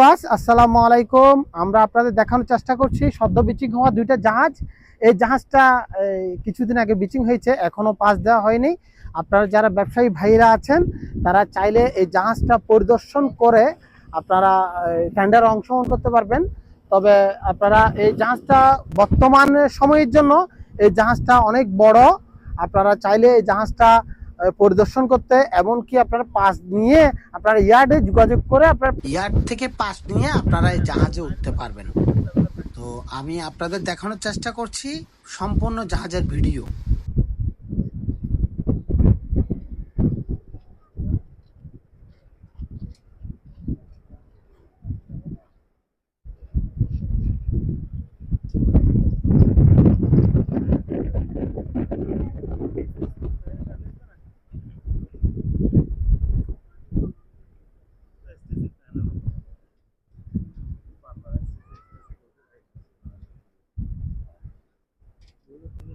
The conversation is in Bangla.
ভিউয়ার্স, আসসালামু আলাইকুম। আমরা আপনাদের দেখানোর চেষ্টা করছি, সদ্য বিচিং হওয়া দুইটা জাহাজ। এই জাহাজটা কিছুদিন আগে বিচিং হয়েছে, এখনও পাস দেওয়া হয়নি। আপনারা যারা ব্যবসায়ী ভাইরা আছেন, তারা চাইলে এই জাহাজটা পরিদর্শন করে আপনারা টেন্ডারে অংশগ্রহণ করতে পারবেন। তবে আপনারা এই জাহাজটা বর্তমান সময়ের জন্য, এই জাহাজটা অনেক বড়। আপনারা চাইলে এই জাহাজটা পরিদর্শন করতে, এমনকি আপনারা পাস নিয়ে আপনার ইয়ার্ডে যোগাযোগ করে আপনার ইয়ার্ড থেকে পাস নিয়ে আপনারা এই জাহাজে উঠতে পারবেন। তো আমি আপনাদের দেখানোর চেষ্টা করছি সম্পূর্ণ জাহাজের ভিডিও।